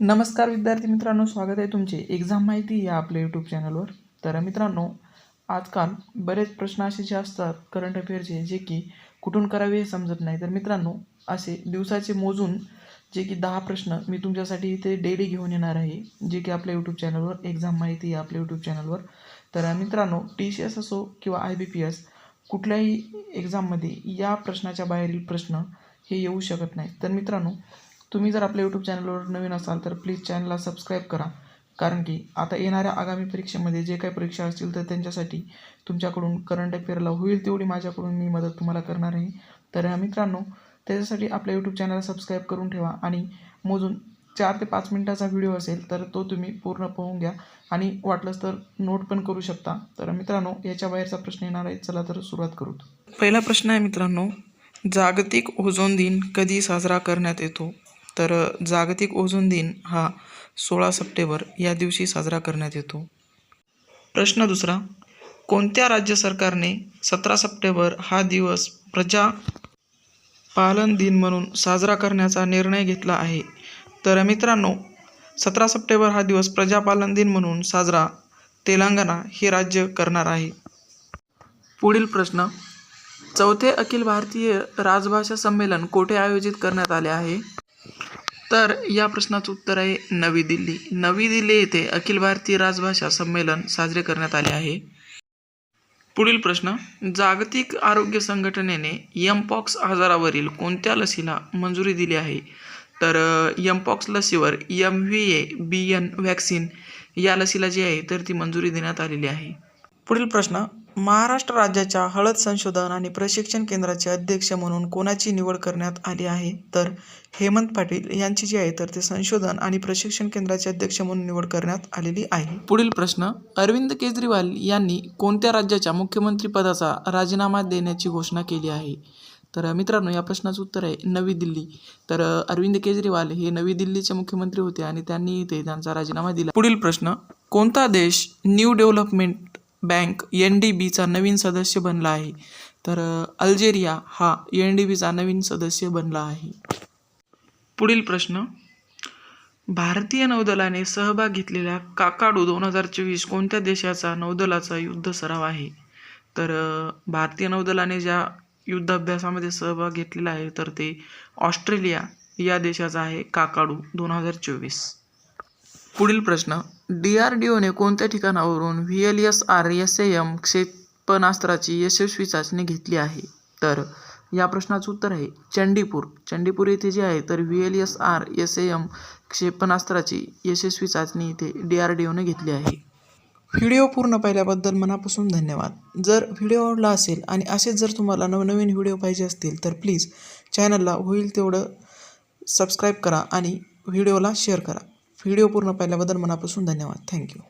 नमस्कार विद्यार्थी मित्रांनो स्वागत आहे तुमचे एक्झाम माहिती या आपल्या यूट्यूब चॅनलवर तर मित्रांनो आजकाल बरेच प्रश्न असे जे असतात करंट अफेअरचे जे की कुठून करावे हे समजत नाही. तर मित्रांनो असे दिवसाचे मोजून जे की दहा प्रश्न मी तुमच्यासाठी इथे डेली घेऊन येणार आहे जे की आपल्या यूट्यूब चॅनलवर एक्झाम माहिती या आपल्या यूट्यूब चॅनलवर तर मित्रांनो टी सी एस असो किंवा आय बी पी एस कुठल्याही एक्झाममध्ये या प्रश्नाच्या बाहेरील प्रश्न हे येऊ शकत नाही तर मित्रांनो तुम्ही जर आपल्या यूट्यूब चॅनलवर नवीन असाल तर प्लीज चॅनलला सबस्क्राईब करा. कारण की आता येणाऱ्या आगामी परीक्षेमध्ये जे काही परीक्षा असतील तर त्यांच्यासाठी तुमच्याकडून करंट अफेअरला होईल तेवढी माझ्याकडून मी मदत तुम्हाला करणार आहे. तर मित्रांनो त्याच्यासाठी आपल्या यूट्यूब चॅनलला सबस्क्राईब करून ठेवा आणि मोजून चार ते पाच मिनटाचा व्हिडिओ असेल तर तो तुम्ही पूर्ण पाहून घ्या. आणि वाटलंच तर नोट पण करू शकता. तर मित्रांनो याच्या बाहेरचा प्रश्न येणार आहे चला तर सुरुवात करू. पहिला प्रश्न आहे मित्रांनो जागतिक ओझोन दिन कधी साजरा करण्यात येतो? तर जागतिक ओझोन दिन हा सोळा सप्टेंबर या दिवशी साजरा करण्यात येतो. प्रश्न दुसरा कोणत्या राज्य सरकारने सतरा सप्टेंबर हा दिवस प्रजा पालन दिन म्हणून साजरा करण्याचा निर्णय घेतला आहे? तर मित्रांनो सतरा सप्टेंबर हा दिवस प्रजापालन दिन म्हणून साजरा तेलंगणा हे राज्य करणार आहे. पुढील प्रश्न चौथे अखिल भारतीय राजभाषा संमेलन कोठे आयोजित करण्यात आले आहे? तर या प्रश्नाचं उत्तर आहे नवी दिल्ली. नवी दिल्ली येथे अखिल भारतीय राजभाषा संमेलन साजरे करण्यात आले आहे. पुढील प्रश्न जागतिक आरोग्य संघटनेने यमपॉक्स आजारावरील कोणत्या लसीला मंजुरी दिली आहे? तर mpox लसीवर M V A B N vaccine या लसीला जी आहे तर ती मंजुरी देण्यात आलेली आहे. पुढील प्रश्न महाराष्ट्र राज्याच्या हळद संशोधन आणि प्रशिक्षण केंद्राचे अध्यक्ष म्हणून कोणाची निवड करण्यात आली आहे? तर हेमंत पाटील यांची जी आहे तर ते संशोधन आणि प्रशिक्षण केंद्राचे अध्यक्ष म्हणून निवड करण्यात आलेली आहे. पुढील प्रश्न अरविंद केजरीवाल यांनी कोणत्या राज्याच्या मुख्यमंत्रीपदाचा राजीनामा देण्याची घोषणा केली आहे? तर मित्रांनो या प्रश्नाचं उत्तर आहे नवी दिल्ली. तर अरविंद केजरीवाल हे नवी दिल्लीचे मुख्यमंत्री होते आणि त्यांनी ते त्यांचा राजीनामा दिला. पुढील प्रश्न कोणता देश New Development Bank N D बीचा नवीन सदस्य बनला आहे. तर अल्जेरिया हा एन डी बीचा नवीन सदस्य बनला आहे. पुढील प्रश्न. भारतीय नौदलाने सहभाग घेतलेल्या काकाडू दोन हजार चोवीस कोणत्या देशाचा नौदलाचा युद्ध सराव आहे? तर भारतीय नौदलाने ज्या युद्धाभ्यासामध्ये सहभाग घेतलेला आहे तर ते ऑस्ट्रेलिया या देशाचा आहे काकाडू दोन हजार चोवीस. पुढील प्रश्न. डी आर डी ओने कोणत्या ठिकाणावरून V L S R S A M क्षेपणास्त्राची यशस्वी चाचणी घेतली आहे? तर या प्रश्नाचं उत्तर आहे चंडीपूर. चंडीपूर येथे जे आहे तर V L S R S A M क्षेपणास्त्राची यशस्वी चाचणी इथे डी आर डी ओने घेतली आहे. व्हिडिओ पूर्ण पाहिल्याबद्दल मनापासून धन्यवाद. जर व्हिडिओ आवडला असेल आणि असेच जर तुम्हाला नवनवीन व्हिडिओ पाहिजे असतील तर प्लीज चॅनलला होईल तेवढं सबस्क्राईब करा आणि व्हिडिओला शेअर करा. व्हिडिओ पूर्ण पाहिल्याबद्दल मनापासून धन्यवाद. थँक्यू.